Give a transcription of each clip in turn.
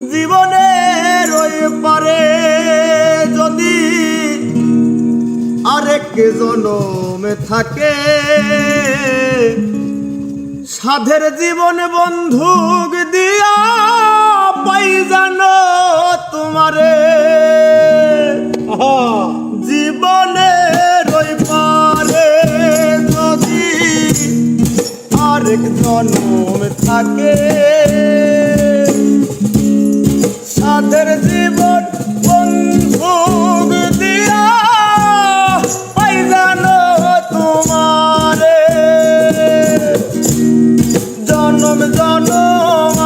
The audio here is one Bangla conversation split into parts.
জীবনে ওই পারে যদি আরেক জনমে থাকে, সাধের জীবন বন্ধুক দিয়া পাই জানো তোমারে। জীবনে ওই পারে যদি আরেক জনমে থাকে পথের জীবন বন্ধুক দিয়া পাই জানো তোমারে। জনম জনম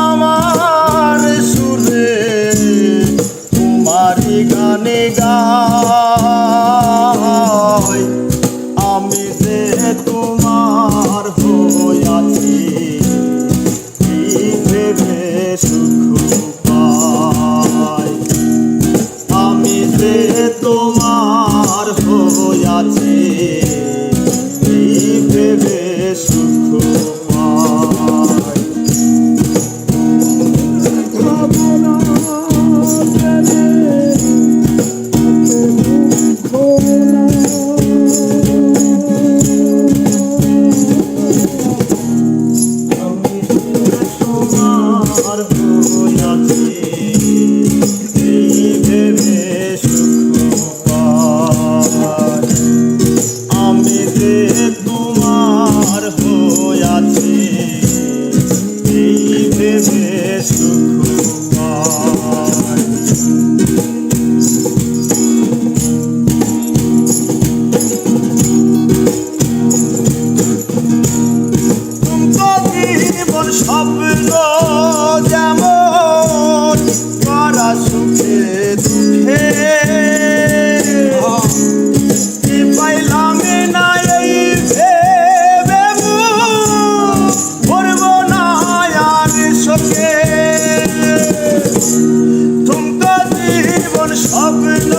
স্বপ্ন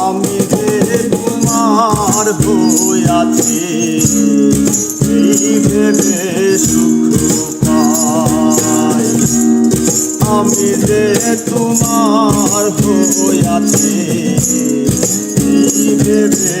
আমি যে তোমার বই আছি, এই ভেবে সুখ পাই। আমি যে তোমার বই আছি, এই ভেবে